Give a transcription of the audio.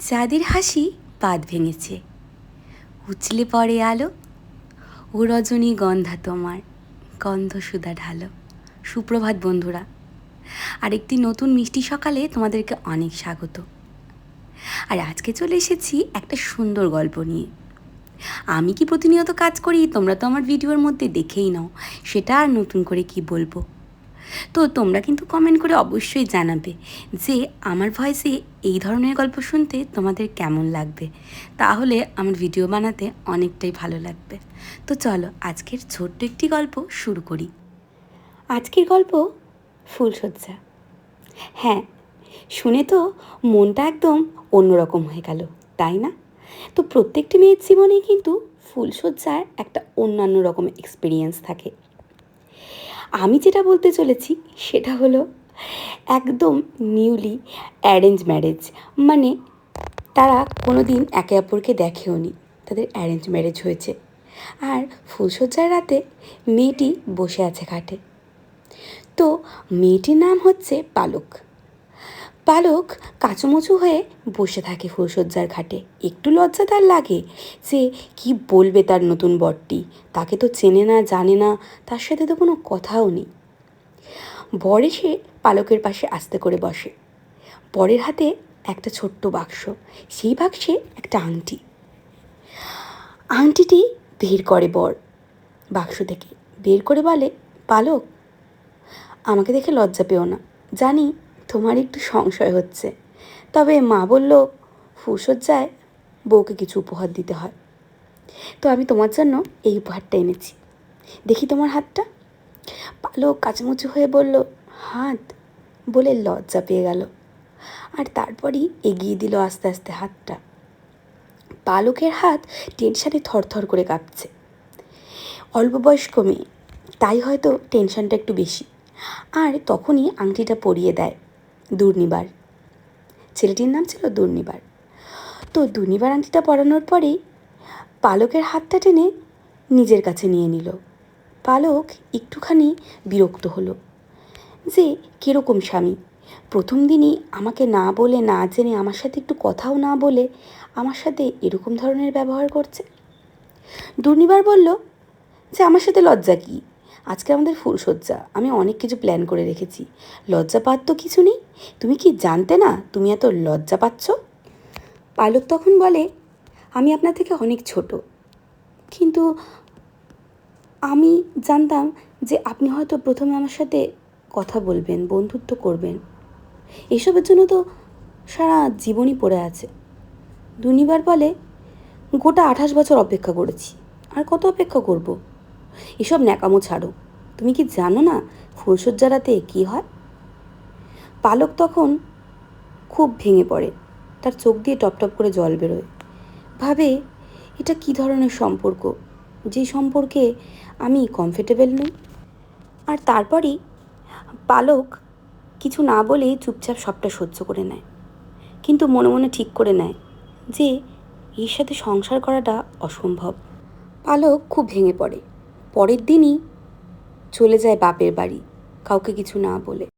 চাঁদের হাসি পাত ভেঙেছে। উচলে পড়ে আলো, ও রজনী গন্ধা তোমার, গন্ধ সুদা ঢালো। সুপ্রভাত বন্ধুরা, আরেকটি নতুন মিষ্টি সকালে তোমাদেরকে অনেক স্বাগত। আর আজকে চলে এসেছি একটা সুন্দর গল্প নিয়ে। আমি কি প্রতিনিয়ত কাজ করি, তোমরা তো আমার ভিডিওর মধ্যে দেখেই নাও, সেটা আর নতুন করে কি বলব? তো তোমরা কিন্তু কমেন্ট করে অবশ্যই জানাবে যে আমার ভয়েসে এই ধরনের গল্প শুনতে তোমাদের কেমন লাগবে? তাহলে আমার ভিডিও বানাতে অনেকটাই ভালো লাগবে। তো চলো আজকের ছোট্ট একটি গল্প শুরু করি। আজকের গল্প ফুলশয্যা। হ্যাঁ শুনে তো মনটা একদম অন্যরকম হয়ে গেল, তাই না? তো প্রত্যেকটি মেয়ের জীবনেই কিন্তু ফুলশয্যার একটা অন্যান্য রকম এক্সপিরিয়েন্স থাকে। আমি যেটা বলতে চলেছি সেটা হলো একদম নিউলি অ্যারেঞ্জ ম্যারেজ মানে তারা কোনো দিন একে অপরকে দেখেও নি, তাদের অ্যারেঞ্জ ম্যারেজ হয়েছে। আর ফুলশয্যার রাতে মেয়েটি বসে আছে ঘাটে। তো মেয়েটির নাম হচ্ছে পালক। পালক কাচুমুচু হয়ে বসে থাকে ফুলশয্যার ঘাটে। একটু লজ্জা তার লাগে যে কি বলবে তার নতুন বরটি। তাকে তো চেনে না, জানে না, তার সাথে তো কোনো কথাও নেই। বর এসে পালকের পাশে আস্তে করে বসে। বরের হাতে একটা ছোট্ট বাক্স। সেই বাক্সে একটা আংটি। আংটিটি বের করে বর। বাক্স থেকে বের করে বলে, পালক, আমাকে দেখে লজ্জা পেও না। জানি তোমার একটু সংশয় হচ্ছে। তবে মা বলল ফুসজ্জায় বউকে কিছু উপহার দিতে হয়। তো আমি তোমার জন্য এই উপহারটা এনেছি। দেখি তোমার হাতটা। পালক কাচমুচু হয়ে বলল, হাত? বলে লজ্জা পেয়ে গেল। আর তারপরই এগিয়ে দিল আস্তে আস্তে হাতটা। পালকের হাত টেনশানে থরথর করে কাঁপছে। অল্প বয়স্ক মেয়ে, তাই হয়তো টেনশনটা একটু বেশি। আর তখনই আংটিটা পরিয়ে দেয়। দুর্নিবার। ছেলেটির নাম ছিল দুর্নিবার। তো দুর্নিবার আংটিটা পরানোর পরেই পালকের হাতটা টেনে নিজের কাছে নিয়ে নিল। পালক একটুখানি বিরক্ত হলো। যে, কীরকম স্বামী? প্রথম দিনই আমাকে না বলে, না জেনে আমার সাথে একটু কথাও না বলে আমার সাথে এরকম ধরনের ব্যবহার করছে? দুর্নিবার বলল, যে, আমার সাথে লজ্জা কী? আজকে আমাদের ফুলসজ্জা আমি অনেক কিছু প্ল্যান করে রেখেছি। লজ্জা পাত তো কিছু নেই। তুমি কি জানতে না তুমি এত লজ্জা পাচ্ছ? পালক তখন বলে, আমি আপনার থেকে অনেক ছোট। কিন্তু আমি জানতাম যে আপনি হয়তো প্রথমে আমার সাথে কথা বলবেন, বন্ধুত্ব করবেন। এসবের জন্য তো সারা জীবনই পড়ে আছে। দুনিবার বলে, গোটা আঠাশ বছর অপেক্ষা করেছি। আর কত অপেক্ষা করব? এসব ন্যাকামো ছাড়ো তুমি কি জানো না ফুলসজ্জা রাতে কী হয়? পালক তখন খুব ভেঙে পড়ে। তার চোখ দিয়ে টপ টপ করে জল বেরোয়। ভাবে, এটা কি ধরনের সম্পর্ক? যে সম্পর্কে আমি কমফর্টেবল নই। আর তারপরই পালক কিছু না বলেই চুপচাপ সবটা সহ্য করে নেয়। কিন্তু মনে মনে ঠিক করে নেয় যে, এর সাথে সংসার করাটা অসম্ভব। পালক খুব ভেঙে পড়ে। পরের দিনই চলে যায় বাপের বাড়ি কাউকে কিছু না বলে।